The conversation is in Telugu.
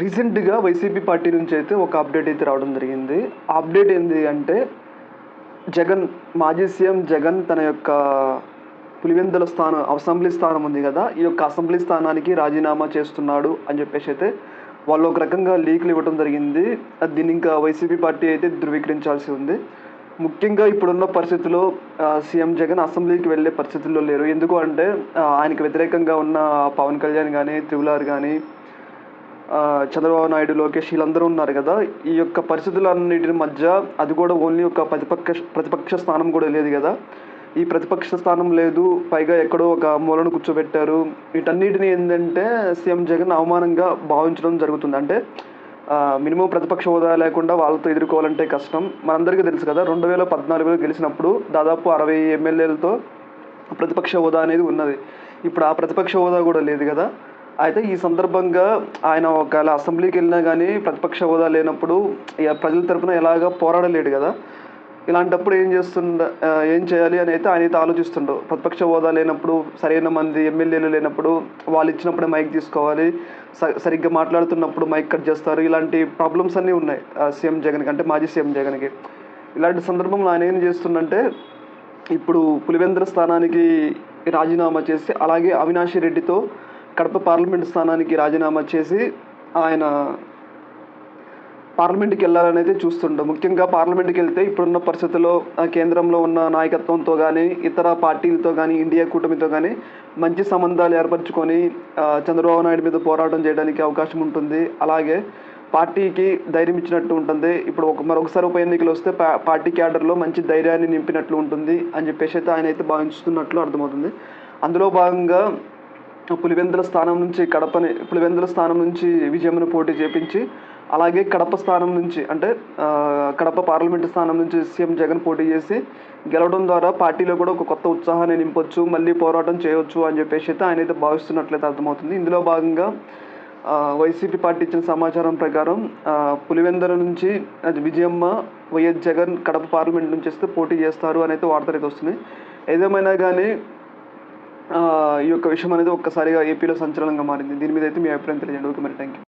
రీసెంట్గా వైసీపీ పార్టీ నుంచి అయితే ఒక అప్డేట్ అయితే రావడం జరిగింది. ఆ అప్డేట్ ఏంది అంటే జగన్ మాజీ సీఎం జగన్ తన యొక్క పులివెందుల స్థానం అసెంబ్లీ స్థానం ఉంది కదా ఈ యొక్క అసెంబ్లీ స్థానానికి రాజీనామా చేస్తున్నాడు అని చెప్పేసి అయితే వాళ్ళు ఒక రకంగా లీకులు ఇవ్వడం జరిగింది. దీన్ని ఇంకా వైసీపీ పార్టీ అయితే ధృవీకరించాల్సి ఉంది. ముఖ్యంగా ఇప్పుడున్న పరిస్థితుల్లో సీఎం జగన్ అసెంబ్లీకి వెళ్ళే పరిస్థితుల్లో లేరు. ఎందుకు అంటే ఆయనకు వ్యతిరేకంగా ఉన్న పవన్ కళ్యాణ్ కానీ త్రిపులార్ కానీ చంద్రబాబు నాయుడు లోకేష్ వీళ్ళందరూ ఉన్నారు కదా. ఈ యొక్క పరిస్థితులన్నిటి మధ్య అది కూడా ఓన్లీ ఒక ప్రతిపక్ష ప్రతిపక్ష స్థానం కూడా లేదు కదా. ఈ ప్రతిపక్ష స్థానం లేదు. పైగా ఎక్కడో ఒక మూలను కూర్చోబెట్టారు. వీటన్నిటిని ఏంటంటే సీఎం జగన్ అవమానంగా భావించడం జరుగుతుంది. అంటే మినిమం ప్రతిపక్ష హోదా లేకుండా వాళ్ళతో ఎదుర్కోవాలంటే కష్టం. మనందరికీ తెలుసు కదా రెండు వేల పద్నాలుగులో గెలిచినప్పుడు దాదాపు అరవై ఎమ్మెల్యేలతో ప్రతిపక్ష హోదా అనేది ఉన్నది. ఇప్పుడు ఆ ప్రతిపక్ష హోదా కూడా లేదు కదా. అయితే ఈ సందర్భంగా ఆయన ఒకవేళ అసెంబ్లీకి వెళ్ళినా కానీ ప్రతిపక్ష హోదా లేనప్పుడు ఇక ప్రజల తరపున ఎలాగా పోరాడలేడు కదా. ఇలాంటప్పుడు ఏం చేస్తుండ ఏం చేయాలి అని అయితే ఆయన అయితే ఆలోచిస్తుండవు ప్రతిపక్ష హోదా లేనప్పుడు సరైన మంది ఎమ్మెల్యేలు లేనప్పుడు వాళ్ళు ఇచ్చినప్పుడే మైక్ తీసుకోవాలి. స- సరిగ్గా మాట్లాడుతున్నప్పుడు మైక్ కట్ చేస్తారు. ఇలాంటి ప్రాబ్లమ్స్ అన్నీ ఉన్నాయి ఆ, సీఎం జగన్కి అంటే మాజీ సీఎం జగన్కి. ఇలాంటి సందర్భంలో ఆయన ఏం చేస్తుండంటే ఇప్పుడు పులివెందుల స్థానానికి రాజీనామా చేసి అలాగే అవినాషి రెడ్డితో కడప పార్లమెంట్ స్థానానికి రాజీనామా చేసి ఆయన పార్లమెంట్కి వెళ్ళాలని అయితే చూస్తుంటాం ముఖ్యంగా పార్లమెంట్కి వెళ్తే ఇప్పుడున్న పరిస్థితుల్లో కేంద్రంలో ఉన్న నాయకత్వంతో కానీ ఇతర పార్టీలతో కానీ ఇండియా కూటమితో కానీ మంచి సంబంధాలు ఏర్పరచుకొని చంద్రబాబు నాయుడు మీద పోరాటం చేయడానికి అవకాశం ఉంటుంది. అలాగే పార్టీకి ధైర్యం ఇచ్చినట్టు ఉంటుంది. ఇప్పుడు ఒక మరొకసారి ఉప ఎన్నికలు వస్తే పార్టీ క్యాడర్లో మంచి ధైర్యాన్ని నింపినట్లు ఉంటుంది అని చెప్పేసి అయితే ఆయన అయితే భావిస్తున్నట్లు అర్థమవుతుంది. అందులో భాగంగా పులివెందుల స్థానం నుంచి కడపని పులివెందుల స్థానం నుంచి విజయమ్మను పోటీ చేపించి అలాగే కడప స్థానం నుంచి అంటే కడప పార్లమెంటు స్థానం నుంచి సీఎం జగన్ పోటీ చేసి గెలవడం ద్వారా పార్టీలో కూడా ఒక కొత్త ఉత్సాహాన్ని నింపొచ్చు మళ్ళీ పోరాటం చేయొచ్చు అని చెప్పేసి అయితే ఆయన అయితే భావిస్తున్నట్లయితే అర్థమవుతుంది. ఇందులో భాగంగా వైసీపీ పార్టీ ఇచ్చిన సమాచారం ప్రకారం పులివెందుల నుంచి అది విజయమ్మ వైఎస్ జగన్ కడప పార్లమెంట్ నుంచి వస్తే పోటీ చేస్తారు అనేది అయితే వార్తలు అయితే వస్తున్నాయి. ఏదేమైనా కానీ ఈ యొక్క విషయం అనేది ఒక్కసారిగా ఏపీలో సంచలనంగా మారింది. దీని మీద అయితే మీ అభిప్రాయం తెలియజేయండి. ఓకే మరి థ్యాంక్ యూ